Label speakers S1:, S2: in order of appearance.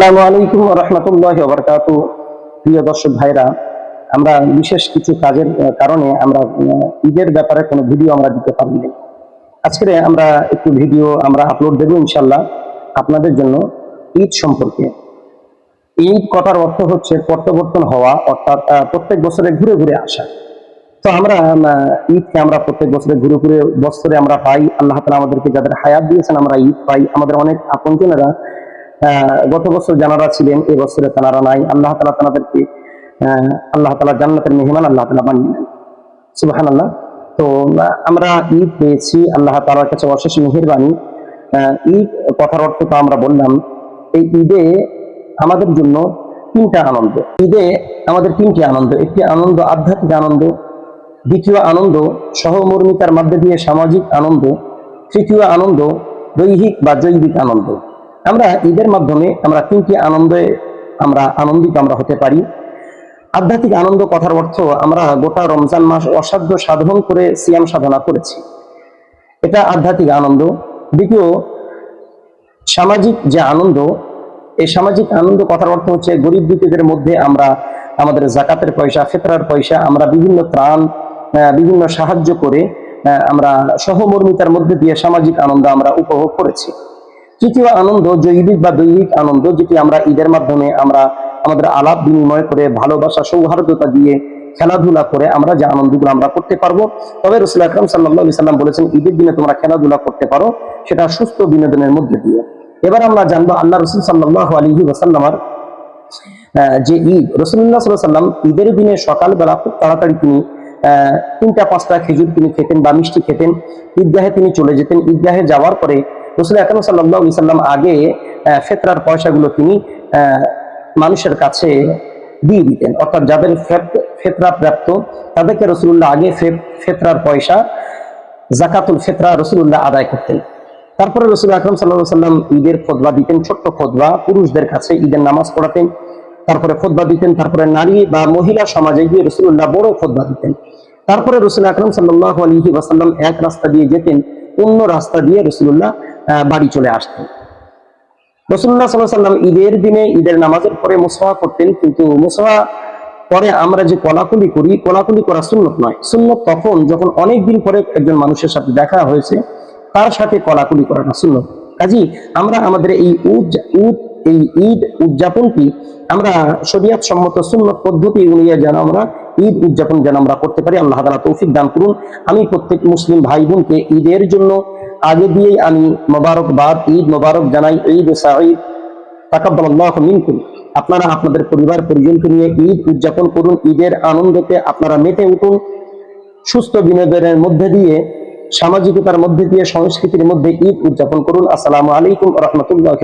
S1: আসসালামু আলাইকুম রহমতুল্লাহ বরকাত। প্রিয় দর্শক ভাইরা, আমরা বিশেষ কিছু কাজের কারণে আমরা ঈদের ব্যাপারে কোনো ভিডিও আমরা দিতে পারিনি আজকে আমরা একটু ভিডিও আমরা আপলোড ইনশাল্লাহ আপনাদের জন্য ঈদ সম্পর্কে। ঈদ কথার অর্থ হচ্ছে প্রত্যাবর্তন হওয়া, অর্থাৎ প্রত্যেক বছরে ঘুরে ঘুরে আসা। তো আমরা ঈদকে আমরা প্রত্যেক বছরে ঘুরে ঘুরে বছরে আমরা পাই। আল্লাহ তালা আমাদেরকে যাদের হায়াত দিয়েছেন, আমরা ঈদ পাই। আমাদের অনেক আপনজনেরা গত বছর যারা ছিলেন, এই বছরে তারা নাই। আল্লাহ তালা তাদেরকে আল্লাহ তালা জান্নাতের মেহমান আল্লাহ তালা বানিয়ে সুবাহান আল্লাহ তো আমরা ঈদ পেয়েছি, আল্লাহ তালার কাছে অশেষ মেহেরবানি। ঈদ কথার অর্থ তো আমরা বললাম, এই ঈদে আমাদের জন্য তিনটা আনন্দ। ঈদে আমাদের তিনটি আনন্দ, একটি আনন্দ আধ্যাত্মিক আনন্দ, দ্বিতীয় আনন্দ সহমর্মিতার মধ্যে দিয়ে সামাজিক আনন্দ, তৃতীয় আনন্দ দৈহিক বা জৈবিক আনন্দ। আমরা ঈদের মাধ্যমে আমরা তিনটি আনন্দে আমরা আনন্দিত আমরা হতে পারি। আধ্যাত্মিক আনন্দ কথার অর্থ আমরা গোটা রমজান মাস অসাধ্য সাধন করে সিয়াম সাধনা করেছি। এটা আধ্যাত্মিক আনন্দ। দ্বিতীয়, সামাজিক যে আনন্দ, এই সামাজিক আনন্দ কথার অর্থ হচ্ছে গরিব দুঃখীদের মধ্যে আমরা আমাদের জাকাতের পয়সা, ফেতরার পয়সা, আমরা বিভিন্ন ত্রাণ বিভিন্ন সাহায্য করে আমরা সহমর্মিতার মধ্যে দিয়ে সামাজিক আনন্দ আমরা উপভোগ করেছি। তৃতীয় আনন্দ জৈবিক বা দৈহিক আনন্দ, যেটি আমরা ঈদের মাধ্যমে আমরা আমাদের আলাপ বিনিময় করে ভালোবাসা, সৌহার্দ্যতা দিয়ে খেলাধুলা করে আমরা যে আনন্দগুলো আমরা করতে পারব। তবে রসুল আকরম সাল্লাহ সাল্লাম বলেছেন, ঈদের দিনে তোমরা খেলাধুলা করতে পারো, সেটা সুস্থ বিনোদনের মধ্যে দিয়ে। এবার আমরা জানব আল্লাহ রসুল সাল্লাহ আলহি ওসাল্লামার যে ঈদ। রসুল্লাহ সাল্লাম ঈদের দিনে সকালবেলা খুব তাড়াতাড়ি তিনি তিনটা পাঁচটা খেজুর তিনি খেতেন বা মিষ্টি খেতেন। ঈদগাহে তিনি চলে যেতেন। ঈদগাহে যাওয়ার পরে রসুল আকরম সাল্লাহ সাল্লাম আগে ফেতরার পয়সাগুলো তিনি মানুষের কাছে দিয়ে দিতেন। অর্থাৎ যাদের ফেতরা প্রাপ্ত তাদেরকে রসুল্লাহ আগে ফেতরার পয়সা, জাকাতুল ফেতরা রসুল্লাহ আদায় করতেন। তারপরে রসুল আকরম সাল্লাহ সাল্লাম ঈদের খোদবা দিতেন, ছোট্ট খোদবা। পুরুষদের কাছে ঈদের নামাজ পড়াতেন, তারপরে খোদবা দিতেন, তারপরে নারী বা মহিলা সমাজে গিয়ে রসুল্লাহ বড় খোদবা দিতেন। তারপরে রসুল আকরম সাল্লাহ আলহি ওয়াসাল্লাম এক রাস্তা দিয়ে যেতেন, অন্য রাস্তা দিয়ে রসুল্লাহ বাড়ি চলে আসতেন রসুল্লাহ সাল্লাহ সাল্লাম ঈদের দিনে, ঈদের নামাজের পরে মুসফা করতেন, কিন্তু মুসফা পরে আমরা যে কলাকুলি করি, কলাকুলি করা সুন্নত নয়। সুন্নত তখন যখন অনেক দিন পরে একজন মানুষের সাথে দেখা হয়েছে, তার সাথে কলাকুলি করাটা সুন্নত। কাজী আমরা আমাদের এই উদ উদ, এই ঈদ উদযাপনটি আমরা শরিয়াত সম্মত সুন্নত পদ্ধতি অনুযায়ী যেন আমরা ঈদ উদযাপন যেন আমরা করতে পারি, আল্লাহ তালা তৌফিক দান করুন। আমি প্রত্যেক মুসলিম ভাই বোনকে ঈদের জন্য আগে দিয়েই আমি মোবারকবাদ, ঈদ মোবারক জানাই, ঈদ সাঈদ। তাকাব্বালাল্লাহ মিনকুম। আপনারা আপনাদের পরিবার, পরিজনকে নিয়ে ঈদ উদযাপন করুন। ঈদের আনন্দতে আপনারা মেতে উঠুন। সুস্থ বিনোদনের মধ্যে দিয়ে, সামাজিকতার মধ্যে দিয়ে, সংস্কৃতির মধ্যে ঈদ উদযাপন করুন। আসসালামু আলাইকুম রহমতুল্লাহ